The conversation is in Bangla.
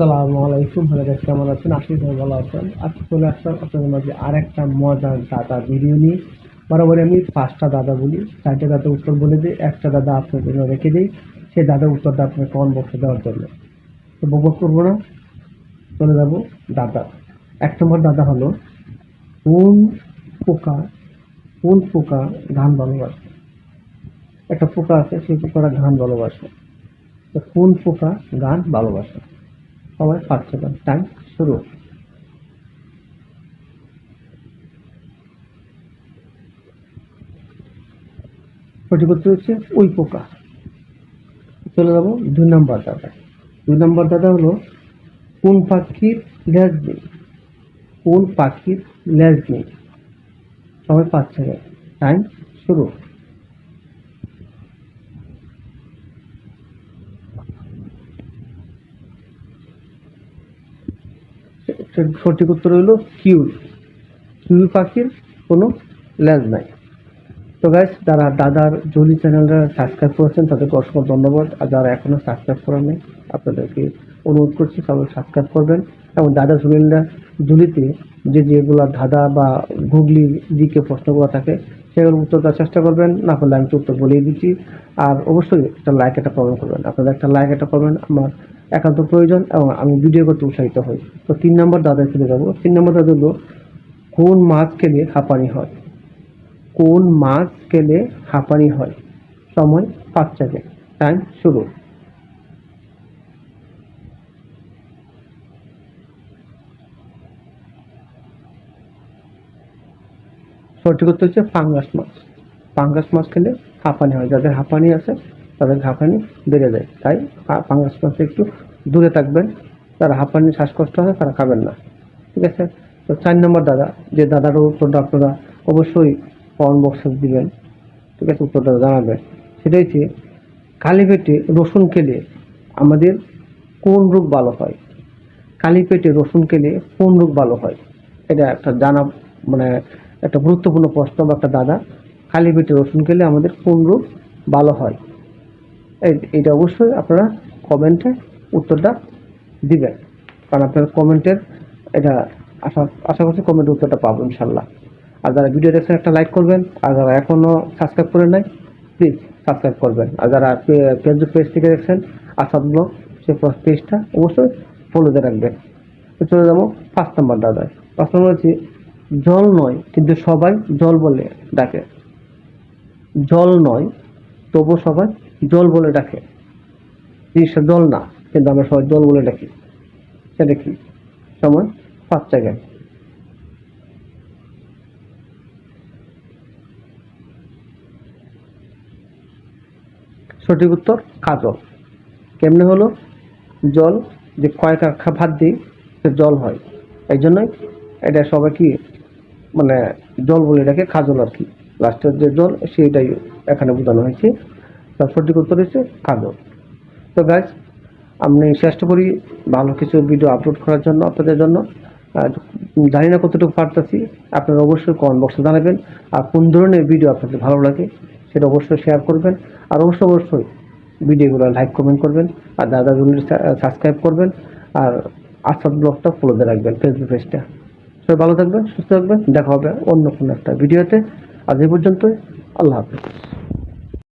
আসসালামু আলাইকুম, ভালো গাছ কেমন আছেন? আশি সবাই ভালো আছেন। আজকে চলে আসলাম আপনাদের মাঝে আর একটা মজার দাদা ভিডিও নিয়ে। বরাবরই আমি পাঁচটা দাদা বলি। চারটে দাদা উত্তর বলে দিই, একটা দাদা আপনার জন্য রেখে দিই। সেই দাদার উত্তরটা আপনার কমেন্ট বক্সে দেওয়ার জন্য? তো বকবক করব না? চলে যাব দাদা। এক নম্বর দাদা হলো কোন পোকা কোন পোকা ধান ভালোবাসে? একটা পোকা আছে, সেই পোকাটা ধান ভালোবাসে। তো কোন পোকা গান ভালোবাসে? সবাই পাঁচ সেকেন্ড। টাইম শুরু। উত্তর হচ্ছে ওই পোকা। চলে যাব দুই নম্বর দাদা দুই নম্বর দাদা হলো, কোন পাখির লেজ নেই? কোন পাখির লেজ নেই? সবাই পাঁচ সেকেন্ড। টাইম শুরু সে- সঠিক উত্তর হলো কিউর। কিউর পাখির কোনো লেজ নাই। তো গাইস যারা দাদার জলি চ্যানেলটা সাবস্ক্রাইব করেছেন, তাদেরকে অসংখ্য ধন্যবাদ। আর যারা এখনও সাবস্ক্রাইব করেন আপনাদেরকে অনুরোধ করছি সবাই সাবস্ক্রাইব করবেন। এবং দাদা জলিলরা জুলিতে যে যেগুলো ধাঁধা বা গুগলি দিকে প্রশ্নগুলো থাকে, সেগুলোর উত্তর দেওয়ার চেষ্টা করবেন। না পারলে আমি উত্তর বলেই দিচ্ছি। আর অবশ্যই একটা লাইক একটা প্রবলেম করবেন। আপনাদের একটা লাইক একটা করবেন আমার একান্ত প্রয়োজন এবং আমি ভিডিও করতে উৎসাহিত হই। তো তিন নম্বর দাদা চলে যাব। তিন নম্বর দাদা হলো, কোন মাছ খেলে হাঁপানি হয়? কোন মাছ খেলে হাঁপানি হয়? সময় পাঁচ সেকেন্ড টাইম শুরু। সঠিক উত্তর হচ্ছে পাঙ্গাস মাছ। পাঙ্গাস মাছ খেলে হাঁপানি হয়। যাদের হাঁপানি আছে তাদের হাঁপানি বেড়ে যায়। তাই পাঙ্গাস মাছ একটু দূরে থাকবেন। যারা হাঁপানি, শ্বাসকষ্ট হয়, তারা খাবেন না। ঠিক আছে? তো চার নম্বর দাদা, যে দাদার উত্তরটা আপনারা অবশ্যই কমেন্ট বক্সে দিবেন। ঠিক আছে? উত্তরটা জানাবেন। সেটা হচ্ছে খালি পেটে রসুন খেলে আমাদের কোন রোগ ভালো হয়? খালি পেটে রসুন খেলে কোন রোগ ভালো হয়? এটা একটা জানা মানে একটা গুরুত্বপূর্ণ প্রশ্ন বা একটা দাদা খালি পেটে রসুন খেলে আমাদের কোন রোগ ভালো হয়? এটা অবশ্যই আপনারা কমেন্টে উত্তরটা দিবেন। কারণ আপনার কমেন্টের এটা আশা আশা করছি কমেন্টের উত্তরটা পাবো ইনশাল্লাহ। আর যারা ভিডিও দেখছেন, একটা লাইক করবেন। আর যারা এখনও সাবস্ক্রাইব করে নাই প্লিজ সাবস্ক্রাইব করবেন। আর যারা ফেসবুক পেজ থেকে দেখছেন, আসাদ ব্লগ সে পেজটা অবশ্যই ফলো দিয়ে রাখবেন। চলে যাব পাঁচ নম্বর দাদায়। পাঁচ নম্বর হচ্ছে, জল নয়, কিন্তু সবাই জল বলে ডাকে। জল নয় তবু সবাই জল বলে ডাকে। জিনিসটা জল না, কিন্তু আমরা সবাই জল বলে ডাকি। সেটা কি সময় পাঁচ সেকেন্ড সঠিক উত্তর, কাজল। কেমনে হলো? জল যে কয়েক আখ্যা ভাত দিই, সে জল হয়। এই জন্যই এটা সবাই কি মানে জল বলে ডাকে, কাজল আর কি। লাস্টের যে জল, সেইটাই এখানে বোঝানো হয়েছে। তার সঠিক উত্তর হচ্ছে কাজল তো গাছ আমি চেষ্টা করি ভালো কিছু ভিডিও আপলোড করার জন্য আপনাদের জন্য। জানি না কতটুকু পারতেছি, আপনারা অবশ্যই কমেন্ট বক্সে জানাবেন। আর কোন ধরনের ভিডিও আপনাদের ভালো লাগে, সেটা অবশ্যই শেয়ার করবেন। আর অবশ্যই অবশ্যই ভিডিওগুলো লাইক কমেন্ট করবেন। আর দাদা সাবস্ক্রাইব করবেন। আর আসাদ ব্লগটা ফলো দিয়ে রাখবেন ফেসবুক পেজটা সবাই ভালো থাকবেন, সুস্থ থাকবেন। দেখা হবে অন্য কোনো একটা ভিডিওতে আজ এই পর্যন্তই, আল্লাহ হাফিজ।